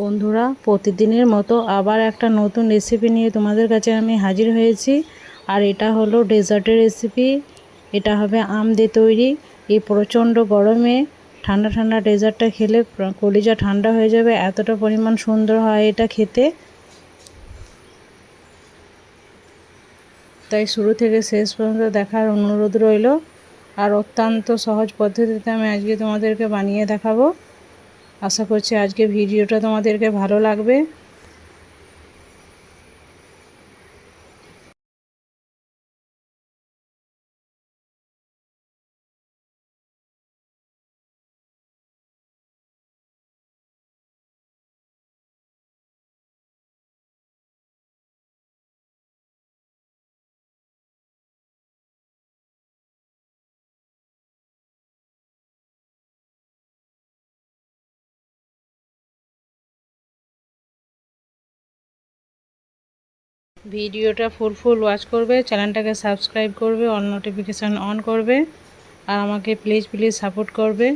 বন্ধুরা, প্রতিদিনের মতো আবার একটা নতুন রেসিপি নিয়ে তোমাদের কাছে আমি হাজির হয়েছি। আর এটা হলো ডেজার্টের রেসিপি এটা হবে আম দিয়ে তৈরি। এই প্রচণ্ড গরমে ঠান্ডা ঠান্ডা ডেজার্টটা খেলে কলিজা ঠান্ডা হয়ে যাবে, এতটা পরিমাণ সুন্দর হয় এটা খেতে। তাই শুরু থেকে শেষ পর্যন্ত দেখার অনুরোধ রইল। আর অত্যন্ত সহজ পদ্ধতিতে আমি আজকে তোমাদেরকে বানিয়ে দেখাবো। আশা করছি আজকে ভিডিওটা তোমাদেরকে ভালো লাগবে। ভিডিওটা ফুল ফুল ওয়াচ করবে চ্যানেলটাকে সাবস্ক্রাইব করবে অন নোটিফিকেশান অন করবে, আর আমাকে প্লিজ প্লিজ সাপোর্ট করবে।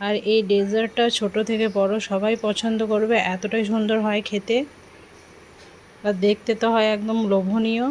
আর এই ডেজার্টটা ছোট থেকে বড় সবাই পছন্দ করবে, এতটাই সুন্দর হয় খেতে। আর দেখতে তো হয় একদম লোভনীয়।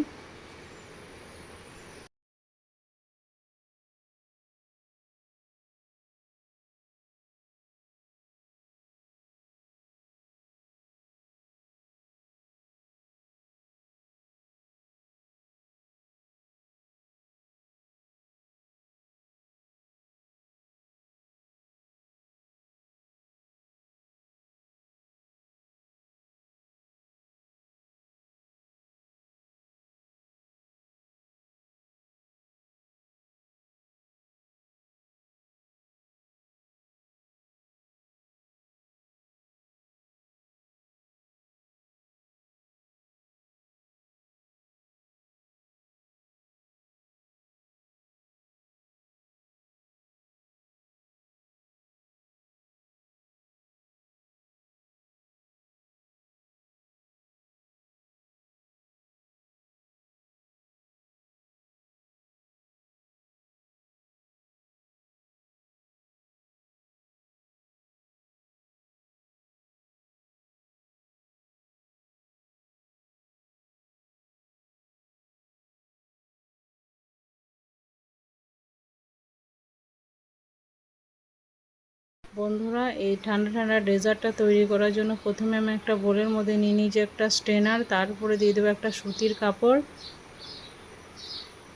বন্ধুরা, এই ঠান্ডা ঠান্ডা ডেজার্টটা তৈরি করার জন্য প্রথমে আমি একটা বোলের মধ্যে নিয়ে নিয়েছি একটা স্ট্রেনার উপরে দিয়ে দেবো একটা সুতির কাপড়।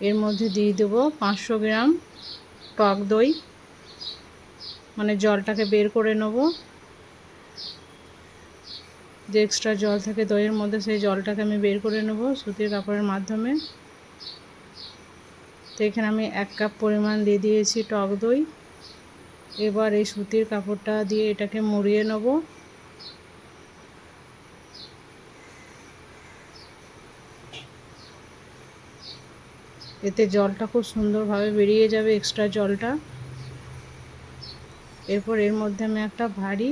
এর মধ্যে দিয়ে দেবো পাঁচশো গ্রাম টক দই মানে জলটাকে বের করে নেব। যে এক্সট্রা জল থাকে দইয়ের মধ্যে, সেই জলটাকে আমি বের করে নেব সুতির কাপড়ের মাধ্যমে। তো এখানে আমি এক কাপ পরিমাণ দিয়ে দিয়েছি টক দই। এবার এই সুতির কাপড়টা দিয়ে এটাকে মুড়িয়ে নেব। এতে জলটা খুব সুন্দরভাবে বেরিয়ে যাবে এক্সট্রা জলটা। এরপর এর মধ্যে আমি একটা ভারী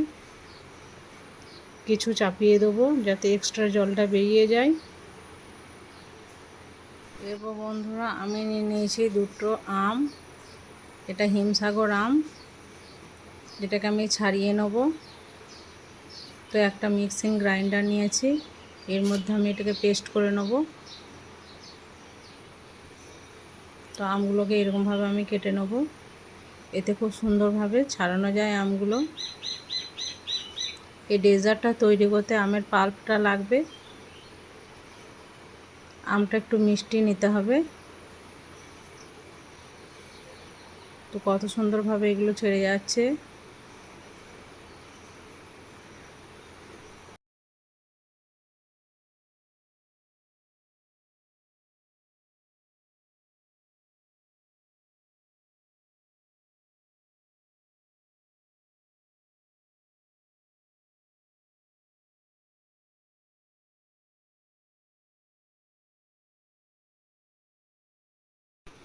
কিছু চাপিয়ে দেবো যাতে এক্সট্রা জলটা বেরিয়ে যায়। এরপর বন্ধুরা, আমি নিয়ে নিয়েছি দুটো আম, এটা হিমসাগর আম। যেটাকে আমি ছাড়িয়ে নেব। তো একটা মিক্সিং গ্রাইন্ডার নিয়েছি। এর মধ্যে আমি এটাকে পেস্ট করে নেব। তো আমগুলোকে এরকমভাবে আমি কেটে নেব। এতে খুব সুন্দরভাবে ছাড়ানো যায় আমগুলো। এই ডেজার্টটা তৈরি করতে আমের পাল্পটা লাগবে। আমটা একটু মিষ্টি নিতে হবে। তো কত সুন্দরভাবে এগুলো ছেড়ে যাচ্ছে।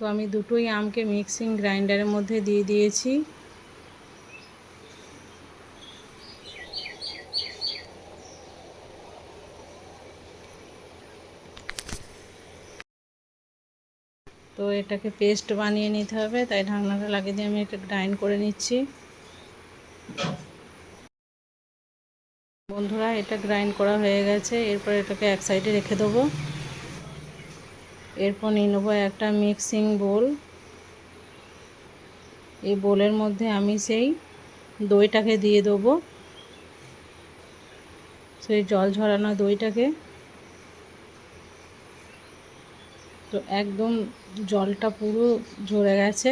তো আমি দুটোই আমকে মিক্সিং গ্রাইন্ডারের মধ্যে দিয়ে দিয়েছি। তো এটাকে পেস্ট বানিয়ে নিতে হবে, তাই ঢাকনাটা লাগিয়ে দিয়ে আমি এটা গ্রাইন্ড করে নিচ্ছি। বন্ধুরা, এটা গ্রাইন্ড করা হয়ে গেছে, এরপর এটাকে এক সাইডে রেখে দেবো। এরপর নিয়ে নেব একটা মিক্সিং বোল এই বোলের মধ্যে আমি সেই দইটাকে দিয়ে দেবো। সেই জল ঝরানো দইটাকে। তো একদম জলটা পুরো ঝরে গেছে।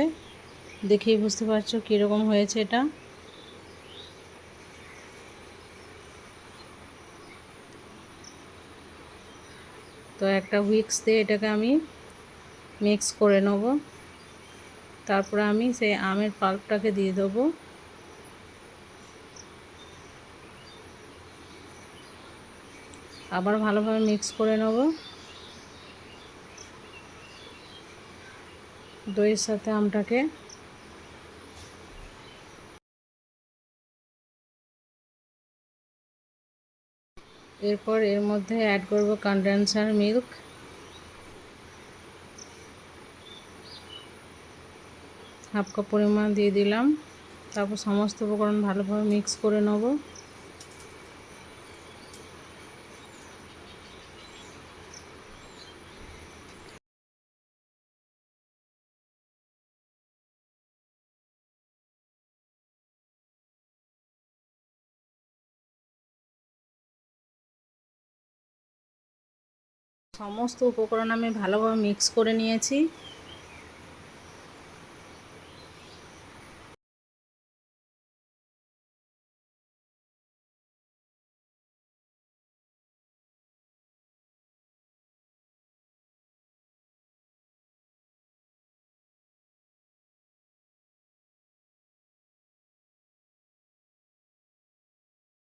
দেখেই বুঝতে পারছ কীরকম হয়েছে এটা। তো একটা হুইক্স দিয়ে এটাকে আমি মিক্স করে নেব। তারপরে আমি সেই আমের পাল্পটাকে দিয়ে দেবো। আবার ভালোভাবে মিক্স করে নেব। দইয়ের সাথে আমটাকে এরপর এর মধ্যে অ্যাড করব কনডেন্সার মিল্ক হাফ কাপ পরিমাণ দিয়ে দিলাম। তারপর সমস্ত উপকরণ ভালোভাবে মিক্স করে নেব। সমস্ত উপকরণ আমি ভালোভাবে মিক্স করে নিয়েছি।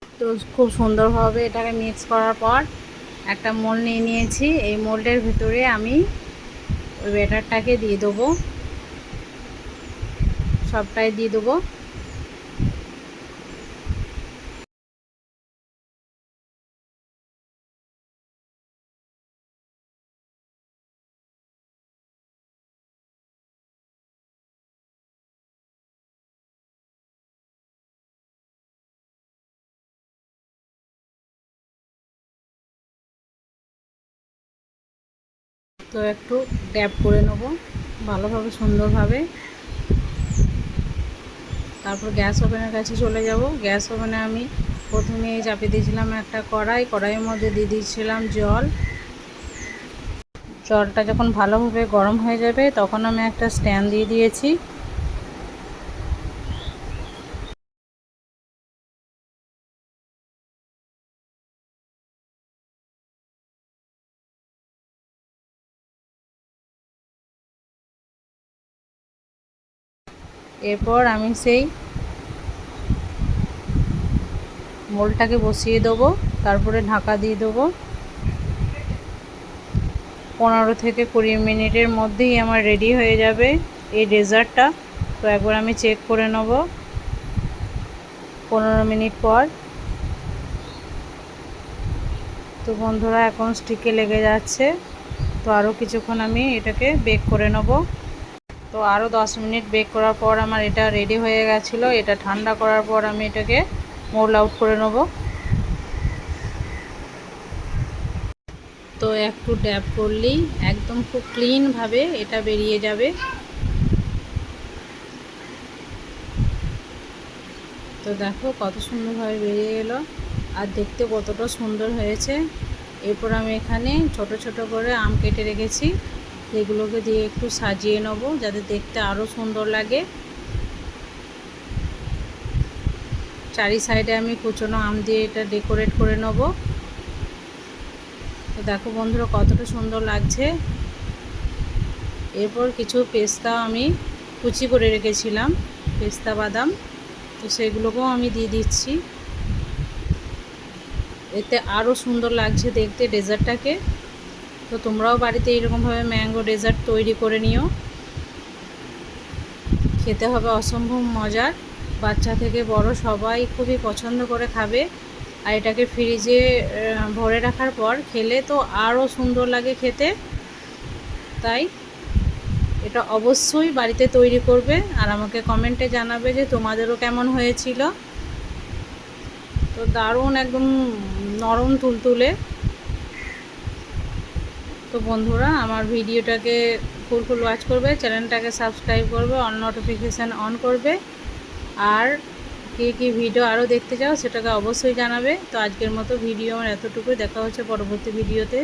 তো খুব সুন্দরভাবে এটাকে মিক্স করার পর একটা মোল নিয়ে নিয়েছি। এই মোল্ডের ভিতরে আমি ওই ব্যাটারটাকে দিয়ে দেবো। সবটাই দিয়ে দেবো। তো একটু ড্যাপ করে নেব, ভালোভাবে, সুন্দরভাবে। তারপর গ্যাস ওভেনের কাছে চলে যাব। গ্যাস ওভেনে আমি প্রথমে চাপিয়ে দিয়েছিলাম একটা কড়াই, কড়াইয়ের মধ্যে দিয়ে দিয়েছিলাম জল। জলটা যখন ভালোভাবে গরম হয়ে যাবে, তখন আমি একটা স্ট্যান্ড দিয়ে দিয়েছি। এরপর আমি সেই মোলটাকে বসিয়ে দেবো, তারপরে ঢাকা দিয়ে দেবো। পনেরো থেকে কুড়ি মিনিটের মধ্যেই আমার রেডি হয়ে যাবে এই ডেজার্টটা। তো একবার আমি চেক করে নেব। পনেরো মিনিট পর। তো বন্ধুরা, এখন স্টিকে লেগে যাচ্ছে। তো আরও কিছুক্ষণ আমি এটাকে বেক করে নেব। তো আরও দশ মিনিট বেক করার পর আমার এটা রেডি হয়ে গেছিল। এটা ঠান্ডা করার পর আমি এটাকে মোল আউট করে নেব। তো একটু ড্যাপ করলেই একদম খুব ক্লিনভাবে এটা বেরিয়ে যাবে। তো দেখো কত সুন্দরভাবে বেরিয়ে এলো আর দেখতে কতটা সুন্দর হয়েছে। এরপর আমি এখানে ছোট ছোট করে আম কেটে রেখেছি। এগুলোকে দিয়ে একটু সাজিয়ে নেব, যাতে দেখতে আরও সুন্দর লাগে। চারি সাইডে আমি কুচনো আম দিয়ে এটা ডেকোরেট করে নেব। তো দেখো বন্ধুরা, কতটা সুন্দর লাগছে। এরপর কিছু পেস্তা আমি কুচি করে রেখেছিলাম, পেস্তা বাদাম। তো সেগুলোকেও আমি দিয়ে দিচ্ছি। এতে আরও সুন্দর লাগছে দেখতে ডেজার্টটাকে। তো তোমরাও বাড়িতে এইরকমভাবে ম্যাঙ্গো ডেজার্ট তৈরি করে নিও। খেতে হবে অসম্ভব মজার। বাচ্চা থেকে বড় সবাই খুবই পছন্দ করে খাবে। আর এটাকে ফ্রিজে ভরে রাখার পর খেলে তো আরও সুন্দর লাগে খেতে। তাই এটা অবশ্যই বাড়িতে তৈরি করবে আর আমাকে কমেন্টে জানাবে যে তোমাদেরও কেমন হয়েছিল। তো দারুণ একদম নরম তুলতুলে। তো বন্ধুরা, আমার ভিডিওটাকে ফুল ফুল ওয়াচ করবে, চ্যানেলটাকে সাবস্ক্রাইব করবে অন নোটিফিকেশান অন করবে। আর কী কী ভিডিও আরও দেখতে চাও, সেটাকে অবশ্যই জানাবে। তো আজকের মতো ভিডিও আমার এতটুকুই, দেখা হচ্ছে পরবর্তী ভিডিওতে